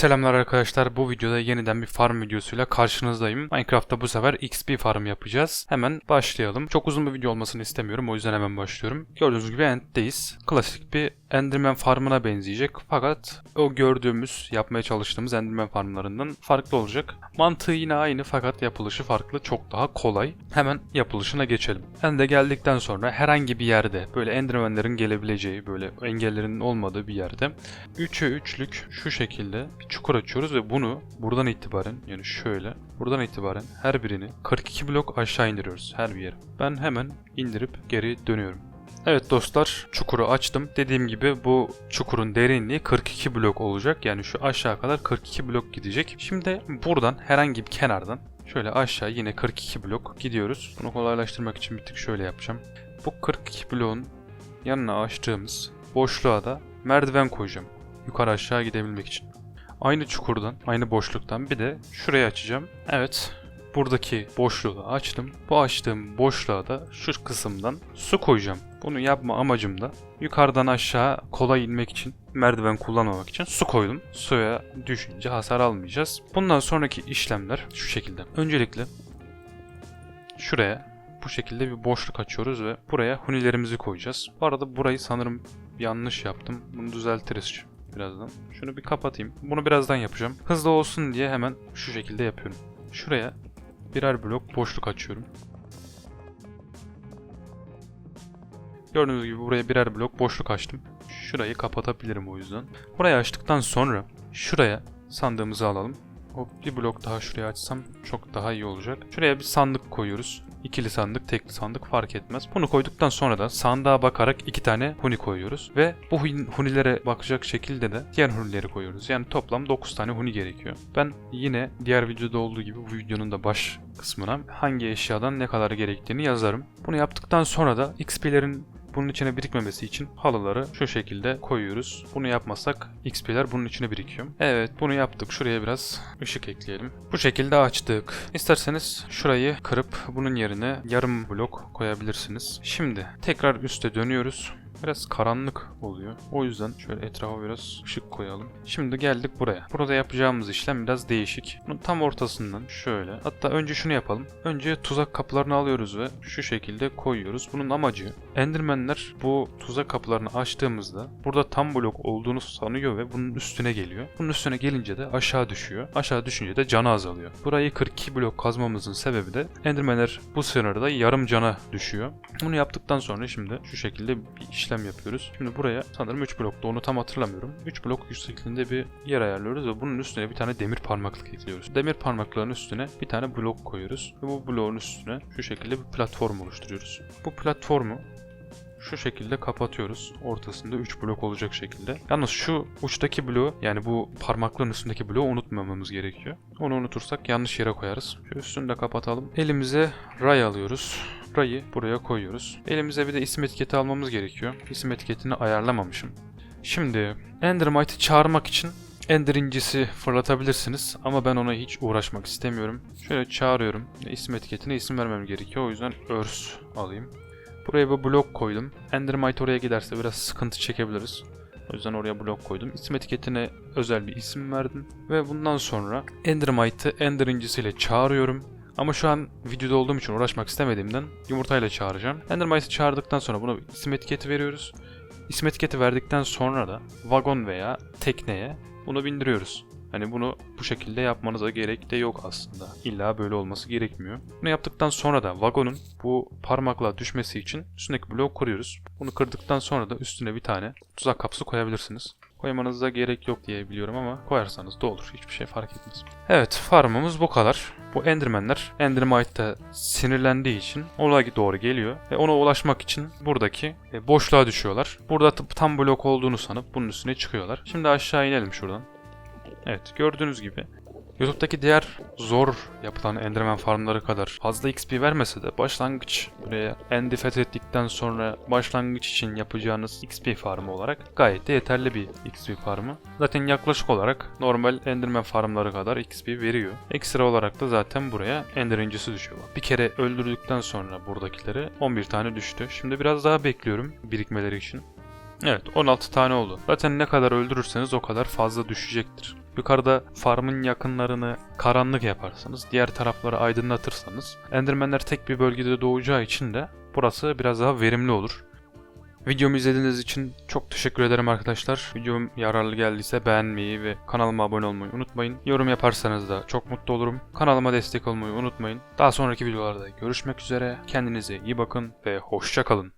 Selamlar arkadaşlar. Bu videoda yeniden bir farm videosuyla karşınızdayım. Minecraft'ta bu sefer XP farm yapacağız. Hemen başlayalım. Çok uzun bir video olmasını istemiyorum. O yüzden hemen başlıyorum. Gördüğünüz gibi End'deyiz. Klasik bir Enderman farmına benzeyecek. Fakat o gördüğümüz, yapmaya çalıştığımız Enderman farmlarından farklı olacak. Mantığı yine aynı fakat yapılışı farklı. Çok daha kolay. Hemen yapılışına geçelim. End'e geldikten sonra herhangi bir yerde böyle Enderman'lerin gelebileceği, böyle engellerin olmadığı bir yerde 3'e 3'lük şu şekilde bir çukur açıyoruz ve bunu buradan itibaren yani şöyle buradan itibaren her birini 42 blok aşağı indiriyoruz her bir yere. Ben hemen indirip geri dönüyorum. Evet dostlar çukuru açtım. Dediğim gibi bu çukurun derinliği 42 blok olacak. Yani şu aşağı kadar 42 blok gidecek. Şimdi buradan herhangi bir kenardan şöyle aşağı yine 42 blok gidiyoruz. Bunu kolaylaştırmak için bir tık şöyle yapacağım. Bu 42 bloğun yanına açtığımız boşluğa da merdiven koyacağım. Yukarı aşağı gidebilmek için. Aynı çukurdan, aynı boşluktan bir de şuraya açacağım. Evet, buradaki boşluğu da açtım. Bu açtığım boşluğa da şu kısımdan su koyacağım. Bunu yapma amacım da yukarıdan aşağı kolay inmek için, merdiven kullanmamak için su koydum. Suya düşünce hasar almayacağız. Bundan sonraki işlemler şu şekilde. Öncelikle şuraya bu şekilde bir boşluk açıyoruz ve buraya hunilerimizi koyacağız. Bu arada burayı sanırım yanlış yaptım. Bunu düzeltiriz birazdan. Şunu bir kapatayım. Bunu birazdan yapacağım. Hızlı olsun diye hemen şu şekilde yapıyorum. Şuraya birer blok boşluk açıyorum. Gördüğünüz gibi buraya birer blok boşluk açtım. Şurayı kapatabilirim o yüzden. Burayı açtıktan sonra şuraya sandığımızı alalım. Hop bir blok daha şuraya açsam çok daha iyi olacak. Şuraya bir sandık koyuyoruz. İkili sandık, tekli sandık fark etmez. Bunu koyduktan sonra da sandığa bakarak iki tane huni koyuyoruz. Ve bu hun- hunilere bakacak şekilde de diğer hunileri koyuyoruz. Yani toplam 9 tane huni gerekiyor. Ben yine diğer videoda olduğu gibi bu videonun da baş kısmına hangi eşyadan ne kadar gerektiğini yazarım. Bunu yaptıktan sonra da XP'lerin bunun içine birikmemesi için halıları şu şekilde koyuyoruz. Bunu yapmazsak XP'ler bunun içine birikiyor. Evet bunu yaptık. Şuraya biraz ışık ekleyelim. Bu şekilde açtık. İsterseniz şurayı kırıp bunun yerine yarım blok koyabilirsiniz. Şimdi tekrar üste dönüyoruz. Biraz karanlık oluyor. O yüzden şöyle etrafa biraz ışık koyalım. Şimdi geldik buraya. Burada yapacağımız işlem biraz değişik. Bunun tam ortasından şöyle. Hatta önce şunu yapalım. Önce tuzak kapılarını alıyoruz ve şu şekilde koyuyoruz. Bunun amacı Endermenler bu tuzak kapılarını açtığımızda burada tam blok olduğunu sanıyor ve bunun üstüne geliyor. Bunun üstüne gelince de aşağı düşüyor. Aşağı düşünce de canı azalıyor. Burayı 42 blok kazmamızın sebebi de Endermenler bu sınırda yarım cana düşüyor. Bunu yaptıktan sonra şimdi şu şekilde bir işlem yapıyoruz. Şimdi buraya sanırım 3 blokta onu tam hatırlamıyorum. 3 blok yüksekliğinde bir yer ayarlıyoruz ve bunun üstüne bir tane demir parmaklık ekliyoruz. Demir parmakların üstüne bir tane blok koyuyoruz ve bu bloğun üstüne şu şekilde bir platform oluşturuyoruz. Bu platformu şu şekilde kapatıyoruz. Ortasında 3 blok olacak şekilde. Yalnız şu uçtaki bloğu yani bu parmaklığın üstündeki bloğu unutmamamız gerekiyor. Onu unutursak yanlış yere koyarız. Şu üstünü de kapatalım. Elimize ray alıyoruz. Rayı buraya koyuyoruz. Elimize bir de isim etiketi almamız gerekiyor. İsim etiketini ayarlamamışım. Şimdi Endermite'ı çağırmak için Ender incisi fırlatabilirsiniz ama ben ona hiç uğraşmak istemiyorum. Şöyle çağırıyorum. İsim etiketine isim vermem gerekiyor. O yüzden örs alayım. Buraya bir blok koydum. Endermite oraya giderse biraz sıkıntı çekebiliriz. O yüzden oraya blok koydum. İsim etiketine özel bir isim verdim. Ve bundan sonra Endermite'ı Ender incisiyle çağırıyorum. Ama şu an videoda olduğum için uğraşmak istemediğimden yumurtayla çağıracağım. Endermite'ı çağırdıktan sonra buna isim etiketi veriyoruz. İsim etiketi verdikten sonra da vagon veya tekneye bunu bindiriyoruz. Hani bunu bu şekilde yapmanıza gerek de yok aslında. İlla böyle olması gerekmiyor. Bunu yaptıktan sonra da vagonun bu parmakla düşmesi için üstündeki bloğu kuruyoruz. Bunu kırdıktan sonra da üstüne bir tane tuzak kapısı koyabilirsiniz. Koymanıza gerek yok diye biliyorum ama koyarsanız da olur. Hiçbir şey fark etmez. Evet farmımız bu kadar. Bu endermenler Endermite'da sinirlendiği için olay doğru geliyor. Ve ona ulaşmak için buradaki e, boşluğa düşüyorlar. Burada tam blok olduğunu sanıp bunun üstüne çıkıyorlar. Şimdi aşağı inelim şuradan. Evet gördüğünüz gibi YouTube'daki diğer zor yapılan Enderman farmları kadar fazla XP vermese de başlangıç buraya End'i fethettikten sonra başlangıç için yapacağınız XP farmı olarak gayet de yeterli bir XP farmı. Zaten yaklaşık olarak normal Enderman farmları kadar XP veriyor. Ekstra olarak da zaten buraya Ender incisi düşüyor. Bir kere öldürdükten sonra buradakileri 11 tane düştü. Şimdi biraz daha bekliyorum birikmeleri için. Evet 16 tane oldu. Zaten ne kadar öldürürseniz o kadar fazla düşecektir. Yukarıda farmın yakınlarını karanlık yaparsanız, diğer tarafları aydınlatırsanız Endermenler tek bir bölgede doğacağı için de burası biraz daha verimli olur. Videomu izlediğiniz için çok teşekkür ederim arkadaşlar. Videom yararlı geldiyse beğenmeyi ve kanalıma abone olmayı unutmayın. Yorum yaparsanız da çok mutlu olurum. Kanalıma destek olmayı unutmayın. Daha sonraki videolarda görüşmek üzere. Kendinize iyi bakın ve hoşça kalın.